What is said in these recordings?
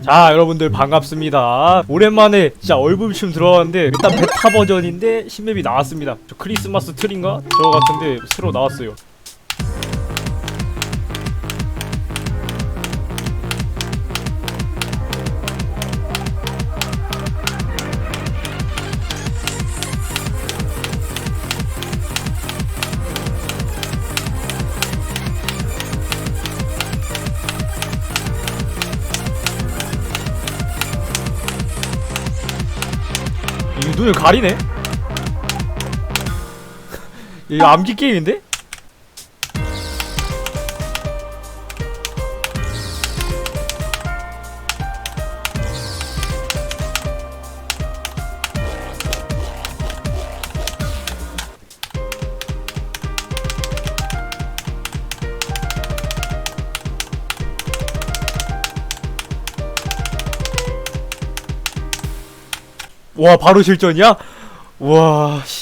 자 여러분들 반갑습니다. 오랜만에 진짜 얼굴춤 들어왔는데 일단 베타 버전인데 신맵이 나왔습니다. 저 크리스마스 트리인가? 저거 같은데 새로 나왔어요 이 눈을 가리네? 이거 암기 게임인데? 와 바로 실전이야? 와 씨.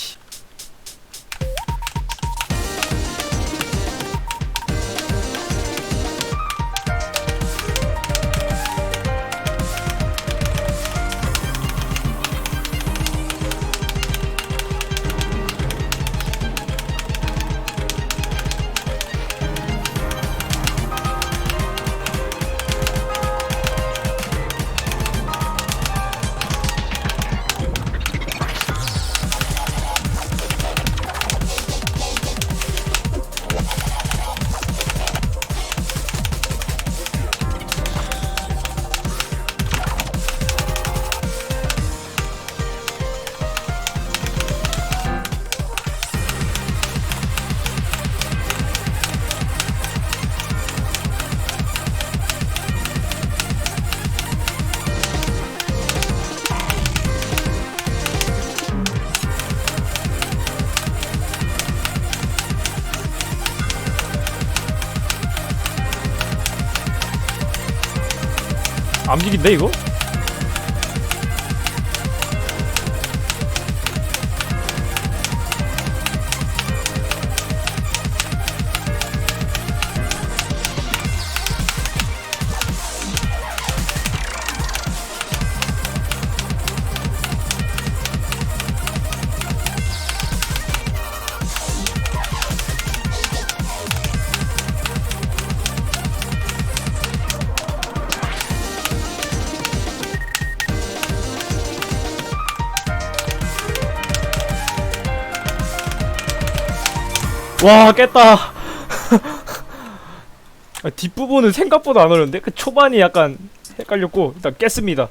암기인데 이거? 와 깼다. 아, 뒷부분은 생각보다 안 어려운데? 그 초반이 약간 헷갈렸고 일단 깼습니다